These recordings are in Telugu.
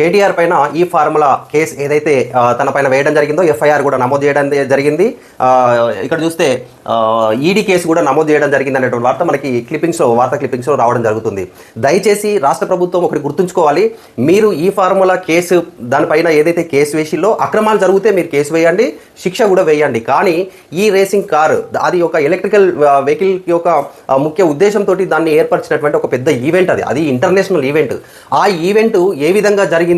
కేటీఆర్ పైన ఈ ఫార్ములా కేసు ఏదైతే తన పైన వేయడం జరిగిందో ఎఫ్ఐఆర్ కూడా నమోదు చేయడం జరిగింది. ఇక్కడ చూస్తే ఈడీ కేసు కూడా నమోదు చేయడం జరిగింది అనేటువంటి వార్త మనకి క్లిప్పింగ్స్లో వార్త క్లిప్పింగ్స్లో రావడం జరుగుతుంది. దయచేసి రాష్ట్ర ప్రభుత్వం ఒకటి గుర్తుంచుకోవాలి. మీరు ఈ ఫార్ములా కేసు దానిపైన ఏదైతే కేసు వేసిల్లో అక్రమాలు జరిగితే మీరు కేసు వేయండి శిక్ష కూడా వేయండి. కానీ ఈ రేసింగ్ కారు అది ఒక ఎలక్ట్రికల్ వెహికల్ యొక్క ముఖ్య ఉద్దేశంతో దాన్ని ఏర్పరిచినటువంటి ఒక పెద్ద ఈవెంట్ అది. అది ఇంటర్నేషనల్ ఈవెంట్. ఆ ఈవెంట్ ఏ విధంగా జరిగింది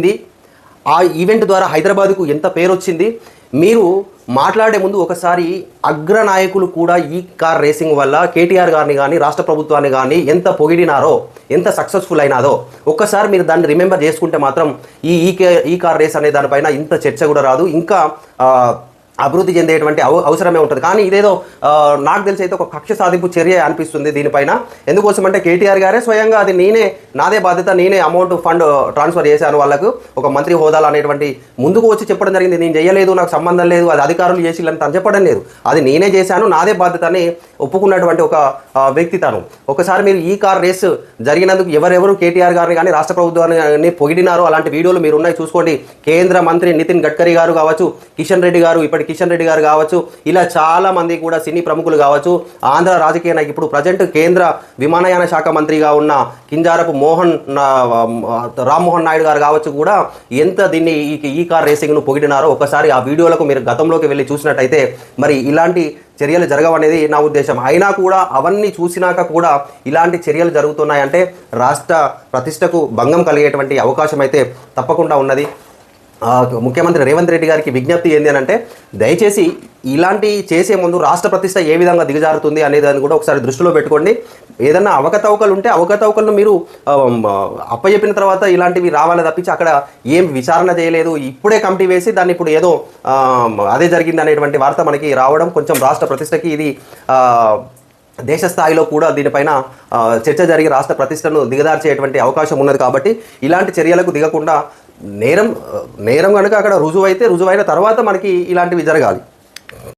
ఆ ఈవెంట్ ద్వారా హైదరాబాద్కు ఎంత పేరు వచ్చింది మీరు మాట్లాడే ముందు ఒకసారి అగ్రనాయకులు కూడా ఈ కార్ రేసింగ్ వల్ల కేటీఆర్ గారిని కానీ రాష్ట్ర ప్రభుత్వాన్ని కానీ ఎంత పొగిడినారో ఎంత సక్సెస్ఫుల్ అయినాదో ఒక్కసారి మీరు దాన్ని రిమెంబర్ చేసుకుంటే మాత్రం ఈ ఈ కే ఈ కార్ రేస్ అనే దానిపైన ఇంత చర్చ కూడా రాదు. ఇంకా అభివృద్ధి చెందేటువంటి అవ అవసరమే ఉంటుంది. కానీ ఇదేదో నాకు తెలిసి అయితే ఒక కక్ష సాధింపు చర్య అనిపిస్తుంది దీనిపైన. ఎందుకోసం అంటే కేటీఆర్ గారే స్వయంగా అది నేనే నాదే బాధ్యత నేనే అమౌంట్ ఫండ్ ట్రాన్స్ఫర్ చేశాను వాళ్ళకు. ఒక మంత్రి హోదాలు అనేటువంటి ముందుకు వచ్చి చెప్పడం జరిగింది. నేను చేయలేదు నాకు సంబంధం లేదు అది అధికారులు చేసిల్లని తను చెప్పడం లేదు. అది నేనే చేశాను నాదే బాధ్యత అని ఒప్పుకున్నటువంటి ఒక వ్యక్తి తను. ఒకసారి మీరు ఈ కార్ రేస్ జరిగినందుకు ఎవరెవరు కేటీఆర్ గారిని కానీ రాష్ట్ర ప్రభుత్వాన్ని పొగిడినారో అలాంటి వీడియోలు మీరు ఉన్నాయి చూసుకోండి. కేంద్ర మంత్రి నితిన్ గడ్కరీ గారు కావచ్చు కిషన్ రెడ్డి గారు ఇప్పటి కిషన్ రెడ్డి గారు కావచ్చు ఇలా చాలా మంది కూడా సినీ ప్రముఖులు కావచ్చు ఆంధ్ర రాజకీయ నాయకు ఇప్పుడు ప్రజెంట్ కేంద్ర విమానయాన శాఖ మంత్రిగా ఉన్న కింజారపు మోహన్ రామ్మోహన్ నాయుడు గారు కావచ్చు కూడా ఎంత దీన్ని ఈ ఈ కార్ రేసింగ్ను పొగిడినారో ఒకసారి ఆ వీడియోలకు మీరు గతంలోకి వెళ్ళి చూసినట్టయితే మరి ఇలాంటి చర్యలు జరగవనేది నా ఉద్దేశం. అయినా కూడా అవన్నీ చూసినాక కూడా ఇలాంటి చర్యలు జరుగుతున్నాయంటే రాష్ట్ర ప్రతిష్టకు భంగం కలిగేటువంటి అవకాశం అయితే తప్పకుండా ఉన్నది. ముఖ్యమంత్రి రేవంత్ రెడ్డి గారికి విజ్ఞప్తి ఏంటి అని అంటే దయచేసి ఇలాంటి చేసే ముందు రాష్ట్ర ప్రతిష్ట ఏ విధంగా దిగజారుతుంది అనేదాన్ని కూడా ఒకసారి దృష్టిలో పెట్టుకోండి. ఏదన్నా అవకతవకలు ఉంటే అవకతవకలను మీరు అప్పచెప్పిన తర్వాత ఇలాంటివి రావాలి తప్పించి అక్కడ ఏం విచారణ చేయలేదు. ఇప్పుడే కమిటీ వేసి దాన్ని ఇప్పుడు ఏదో అదే జరిగింది అనేటువంటి వార్త మనకి రావడం కొంచెం రాష్ట్ర ప్రతిష్టకి ఇది దేశ స్థాయిలో కూడా దీనిపైన చర్చ జరిగి రాష్ట్ర ప్రతిష్టను దిగదార్చేటువంటి అవకాశం ఉన్నది కాబట్టి ఇలాంటి చర్యలకు దిగకుండా నేరం నేరం కనుక అక్కడ రుజువు అయితే రుజువైన తర్వాత మనకి ఇలాంటివి జరగాలి.